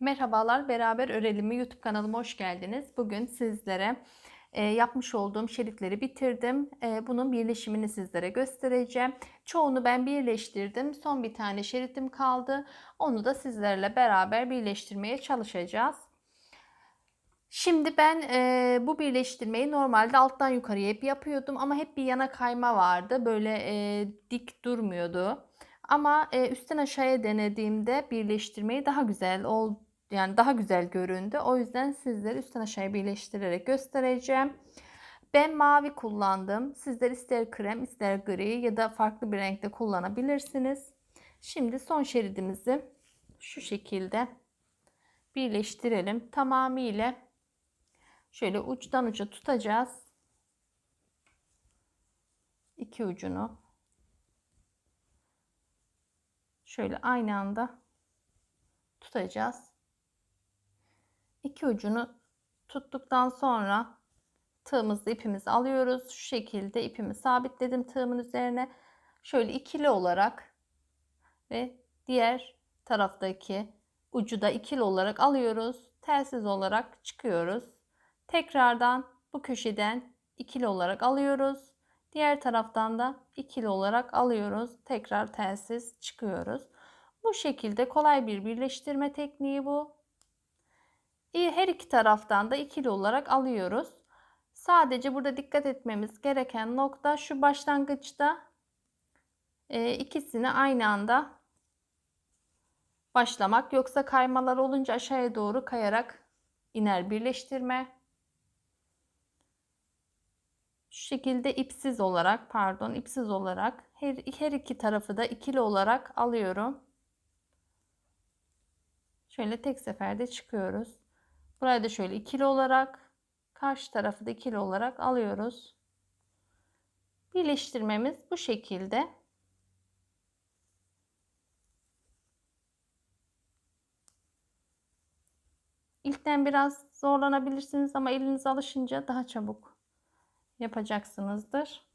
Merhabalar, Beraber Örelim mi YouTube kanalıma hoş geldiniz. Bugün sizlere e, yapmış olduğum şeritleri bitirdim. E, bunun birleşimini sizlere göstereceğim. Çoğunu ben birleştirdim. Son bir tane şeritim kaldı. Onu da sizlerle beraber birleştirmeye çalışacağız. Şimdi ben e, bu birleştirmeyi normalde alttan yukarıya hep yapıyordum ama hep bir yana kayma vardı. Böyle e, dik durmuyordu. Ama e, üstten aşağıya denediğimde birleştirmeyi daha güzel oldu. Yani daha güzel göründü. O yüzden sizlere üstten aşağıya birleştirerek göstereceğim. Ben mavi kullandım. Sizler ister krem ister gri ya da farklı bir renkte kullanabilirsiniz. Şimdi son şeridimizi şu şekilde birleştirelim. Tamamıyla şöyle uçtan uca tutacağız. İki ucunu şöyle aynı anda tutacağız. İki ucunu tuttuktan sonra tığımızı ipimizi alıyoruz. Şu şekilde ipimi sabitledim tığımın üzerine. Şöyle ikili olarak ve diğer taraftaki ucu da ikili olarak alıyoruz. Telsiz olarak çıkıyoruz. Tekrardan bu köşeden ikili olarak alıyoruz. Diğer taraftan da ikili olarak alıyoruz. Tekrar telsiz çıkıyoruz. Bu şekilde kolay bir birleştirme tekniği bu. Her iki taraftan da ikili olarak alıyoruz. Sadece burada dikkat etmemiz gereken nokta şu başlangıçta e, ikisini aynı anda başlamak. Yoksa kaymalar olunca aşağıya doğru kayarak iner birleştirme. Şu şekilde ipsiz olarak pardon ipsiz olarak her, her iki tarafı da ikili olarak alıyorum. Şöyle tek seferde çıkıyoruz. Burayı da şöyle ikili olarak karşı tarafı da ikili olarak alıyoruz. Birleştirmemiz bu şekilde. İlkten biraz zorlanabilirsiniz ama eliniz alışınca daha çabuk yapacaksınızdır.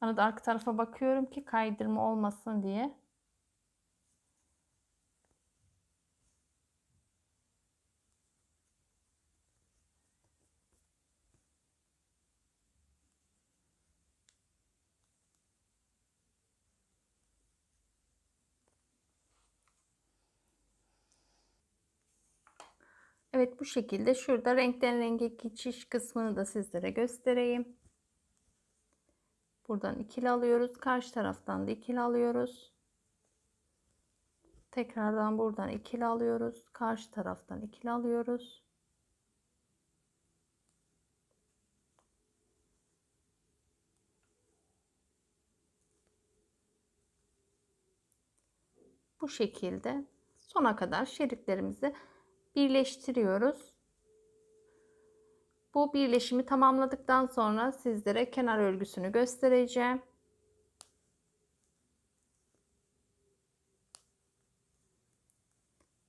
Arada arka tarafa bakıyorum ki kaydırma olmasın diye. Evet bu şekilde şurada renkten renge geçiş kısmını da sizlere göstereyim. Buradan ikili alıyoruz. Karşı taraftan da ikili alıyoruz. Tekrardan buradan ikili alıyoruz. Karşı taraftan ikili alıyoruz. Bu şekilde sona kadar şeritlerimizi birleştiriyoruz. Bu birleşimi tamamladıktan sonra sizlere kenar örgüsünü göstereceğim.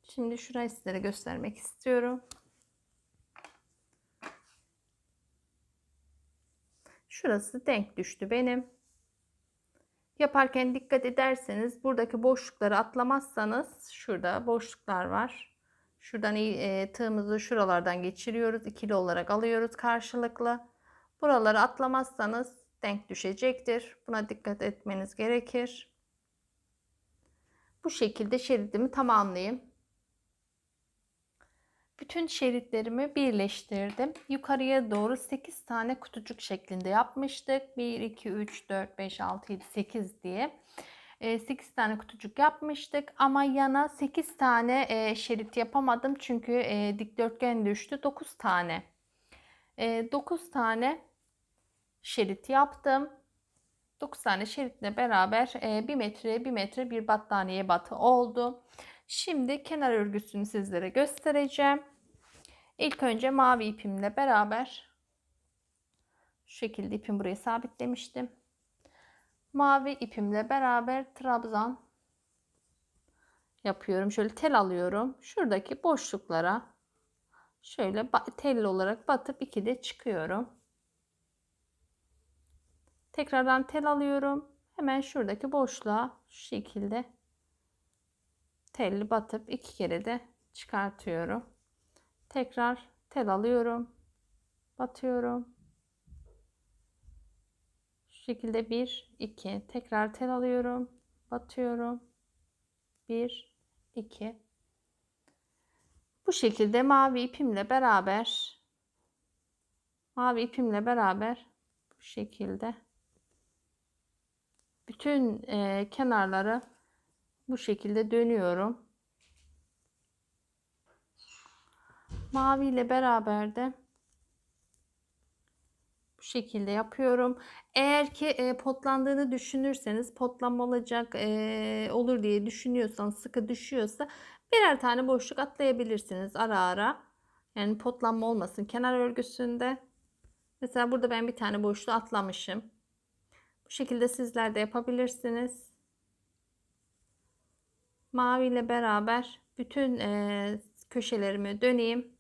Şimdi şurayı sizlere göstermek istiyorum. Şurası denk düştü benim. Yaparken dikkat ederseniz buradaki boşlukları atlamazsanız şurada boşluklar var. Şuradan e, tığımızı şuralardan geçiriyoruz. ikili olarak alıyoruz karşılıklı. Buraları atlamazsanız denk düşecektir. Buna dikkat etmeniz gerekir. Bu şekilde şeridimi tamamlayayım. Bütün şeritlerimi birleştirdim. Yukarıya doğru 8 tane kutucuk şeklinde yapmıştık. 1, 2, 3, 4, 5, 6, 7, 8 diye. 8 tane kutucuk yapmıştık ama yana 8 tane şerit yapamadım çünkü dikdörtgen düştü. 9 tane. 9 tane şerit yaptım. 9 tane şeritle beraber 1 metre 1 metre bir battaniye batı oldu. Şimdi kenar örgüsünü sizlere göstereceğim. İlk önce mavi ipimle beraber şu şekilde ipimi buraya sabitlemiştim mavi ipimle beraber trabzan yapıyorum. Şöyle tel alıyorum. Şuradaki boşluklara şöyle tel olarak batıp ikide çıkıyorum. Tekrardan tel alıyorum. Hemen şuradaki boşluğa şu şekilde telli batıp iki kere de çıkartıyorum. Tekrar tel alıyorum. Batıyorum. Şekilde 1 2 tekrar tel alıyorum. Batıyorum. 1 2 Bu şekilde mavi ipimle beraber mavi ipimle beraber bu şekilde bütün e, kenarları bu şekilde dönüyorum. Mavi ile beraber de şekilde yapıyorum. Eğer ki e, potlandığını düşünürseniz potlanma olacak e, olur diye düşünüyorsanız sıkı düşüyorsa birer tane boşluk atlayabilirsiniz ara ara. Yani potlanma olmasın kenar örgüsünde. Mesela burada ben bir tane boşluğu atlamışım. Bu şekilde sizler de yapabilirsiniz. Mavi ile beraber bütün e, köşelerimi döneyim.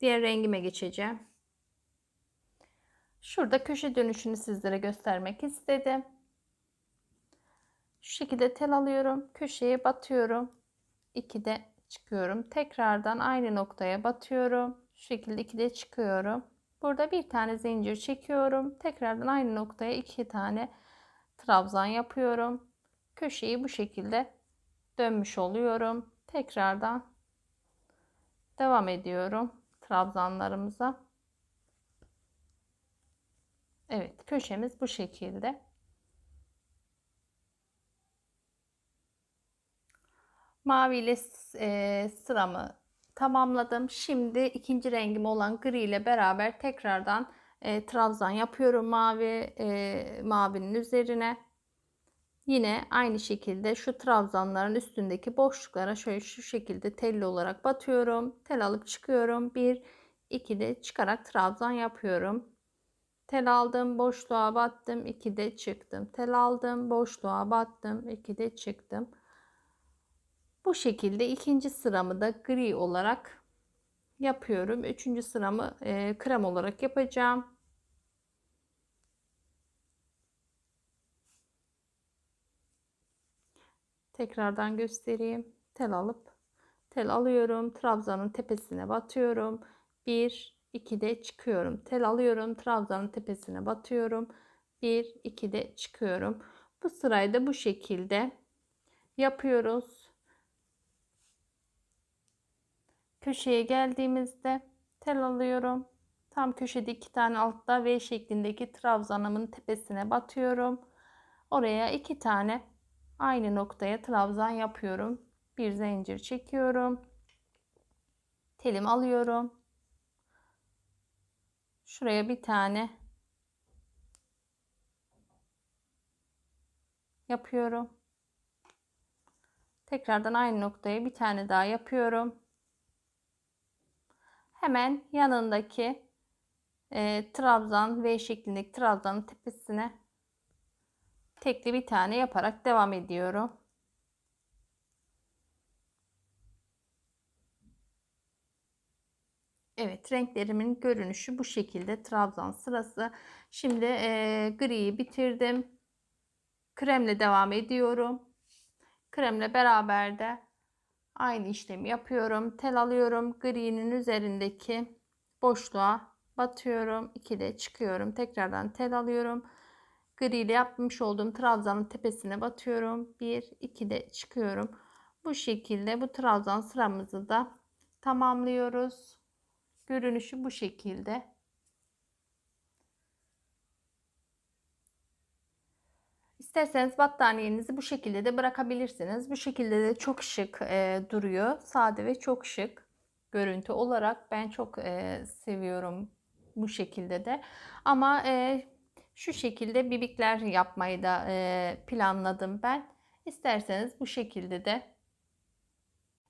Diğer rengime geçeceğim. Şurada köşe dönüşünü sizlere göstermek istedim. Şu şekilde tel alıyorum. Köşeye batıyorum. 2'de çıkıyorum. Tekrardan aynı noktaya batıyorum. Şu şekilde 2'de çıkıyorum. Burada bir tane zincir çekiyorum. Tekrardan aynı noktaya iki tane trabzan yapıyorum. Köşeyi bu şekilde dönmüş oluyorum. Tekrardan devam ediyorum trabzanlarımıza. Evet köşemiz bu şekilde. Mavi ile e, sıramı tamamladım. Şimdi ikinci rengim olan gri ile beraber tekrardan e, trabzan yapıyorum mavi e, mavinin üzerine. Yine aynı şekilde şu trabzanların üstündeki boşluklara şöyle şu şekilde telli olarak batıyorum. Tel alıp çıkıyorum. 1 2 de çıkarak trabzan yapıyorum. Tel aldım, boşluğa battım, 2 de çıktım. Tel aldım, boşluğa battım, 2 de çıktım. Bu şekilde ikinci sıramı da gri olarak yapıyorum. Üçüncü sıramı e, krem olarak yapacağım. Tekrardan göstereyim. Tel alıp tel alıyorum. Trabzanın tepesine batıyorum. 1 2 de çıkıyorum. Tel alıyorum. Trabzanın tepesine batıyorum. 1 2 de çıkıyorum. Bu sırayı da bu şekilde yapıyoruz. köşeye geldiğimizde tel alıyorum. Tam köşede iki tane altta V şeklindeki trabzanımın tepesine batıyorum. Oraya iki tane aynı noktaya trabzan yapıyorum. Bir zincir çekiyorum. Telim alıyorum. Şuraya bir tane yapıyorum. Tekrardan aynı noktaya bir tane daha yapıyorum hemen yanındaki e, trabzan V şeklindeki trabzanın tepesine tekli bir tane yaparak devam ediyorum. Evet renklerimin görünüşü bu şekilde trabzan sırası. Şimdi e, griyi bitirdim. Kremle devam ediyorum. Kremle beraber de Aynı işlemi yapıyorum. Tel alıyorum. Gri'nin üzerindeki boşluğa batıyorum. 2'de çıkıyorum. Tekrardan tel alıyorum. Gri ile yapmış olduğum trabzanın tepesine batıyorum. 1 2'de çıkıyorum. Bu şekilde bu trabzan sıramızı da tamamlıyoruz. Görünüşü bu şekilde. İsterseniz battaniyenizi bu şekilde de bırakabilirsiniz. Bu şekilde de çok şık e, duruyor. Sade ve çok şık görüntü olarak ben çok e, seviyorum bu şekilde de. Ama e, şu şekilde bibikler yapmayı da e, planladım ben. İsterseniz bu şekilde de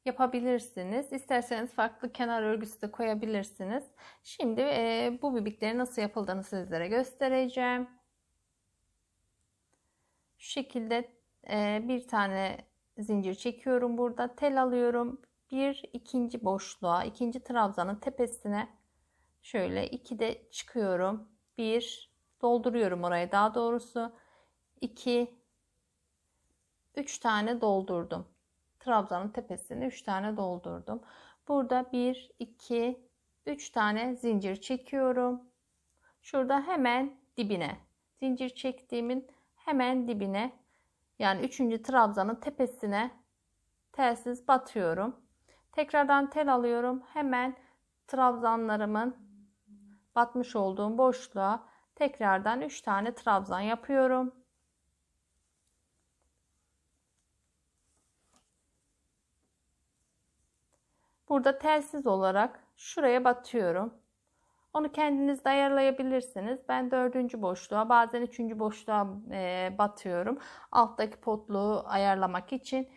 yapabilirsiniz. İsterseniz farklı kenar örgüsü de koyabilirsiniz. Şimdi e, bu bibikleri nasıl yapıldığını sizlere göstereceğim. Şu şekilde e, bir tane zincir çekiyorum burada. Tel alıyorum. Bir ikinci boşluğa, ikinci trabzanın tepesine şöyle iki de çıkıyorum. Bir dolduruyorum orayı daha doğrusu. 2 3 tane doldurdum. Trabzanın tepesine 3 tane doldurdum. Burada 1, 2, 3 tane zincir çekiyorum. Şurada hemen dibine zincir çektiğimin hemen dibine yani 3. trabzanın tepesine telsiz batıyorum. Tekrardan tel alıyorum. Hemen trabzanlarımın batmış olduğum boşluğa tekrardan 3 tane trabzan yapıyorum. Burada telsiz olarak şuraya batıyorum. Onu kendiniz de ayarlayabilirsiniz. Ben dördüncü boşluğa bazen üçüncü boşluğa e, batıyorum. Alttaki potluğu ayarlamak için.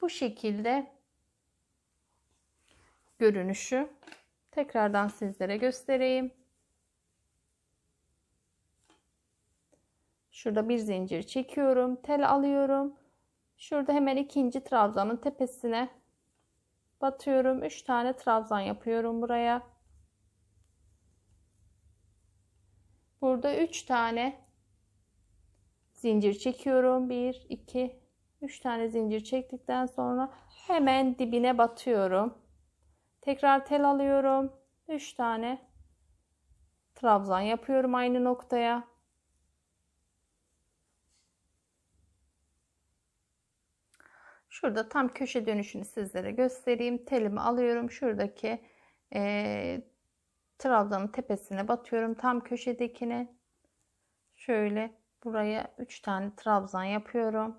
Bu şekilde görünüşü tekrardan sizlere göstereyim. Şurada bir zincir çekiyorum. Tel alıyorum. Şurada hemen ikinci trabzanın tepesine batıyorum. 3 tane trabzan yapıyorum buraya. Burada 3 tane zincir çekiyorum. 1 2 3 tane zincir çektikten sonra hemen dibine batıyorum. Tekrar tel alıyorum. 3 tane trabzan yapıyorum aynı noktaya. Şurada tam köşe dönüşünü sizlere göstereyim. Telimi alıyorum. Şuradaki e, trabzanın tepesine batıyorum. Tam köşedekine. Şöyle buraya 3 tane trabzan yapıyorum.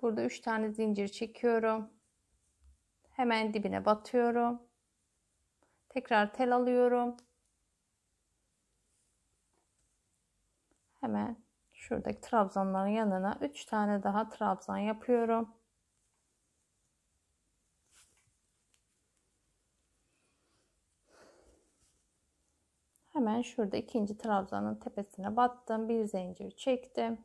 Burada 3 tane zincir çekiyorum. Hemen dibine batıyorum. Tekrar tel alıyorum. Hemen şuradaki trabzanların yanına 3 tane daha trabzan yapıyorum. Hemen şurada ikinci trabzanın tepesine battım. Bir zincir çektim.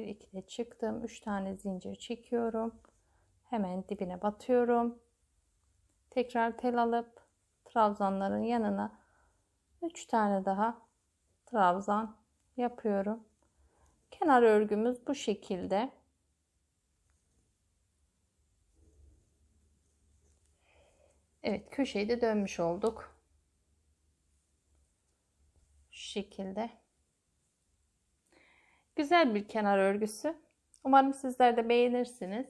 Bir ikide çıktım. Üç tane zincir çekiyorum. Hemen dibine batıyorum. Tekrar tel alıp trabzanların yanına üç tane daha trabzan yapıyorum. Kenar örgümüz bu şekilde. Evet köşeyi de dönmüş olduk. Şu şekilde. Güzel bir kenar örgüsü. Umarım sizler de beğenirsiniz.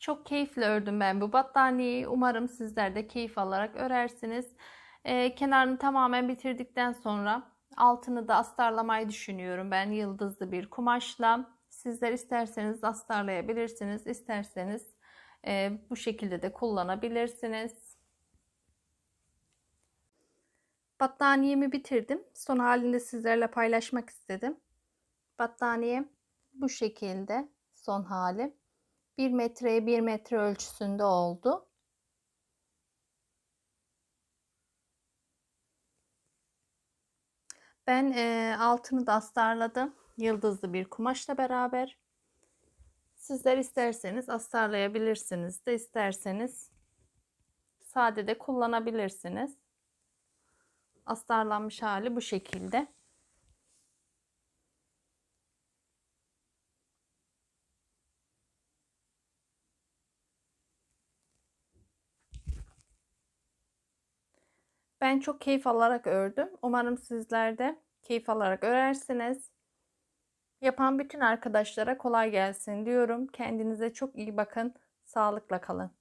Çok keyifli ördüm ben bu battaniyeyi. Umarım sizler de keyif alarak örersiniz. Ee, kenarını tamamen bitirdikten sonra altını da astarlamayı düşünüyorum. Ben yıldızlı bir kumaşla. Sizler isterseniz astarlayabilirsiniz. İsterseniz e, bu şekilde de kullanabilirsiniz. Battaniyemi bitirdim. Son halinde sizlerle paylaşmak istedim. Battaniye bu şekilde son hali. 1 metreye 1 metre ölçüsünde oldu. Ben e, altını da astarladım. Yıldızlı bir kumaşla beraber. Sizler isterseniz astarlayabilirsiniz de isterseniz sade de kullanabilirsiniz astarlanmış hali bu şekilde. Ben çok keyif alarak ördüm. Umarım sizler de keyif alarak örersiniz. Yapan bütün arkadaşlara kolay gelsin diyorum. Kendinize çok iyi bakın. Sağlıkla kalın.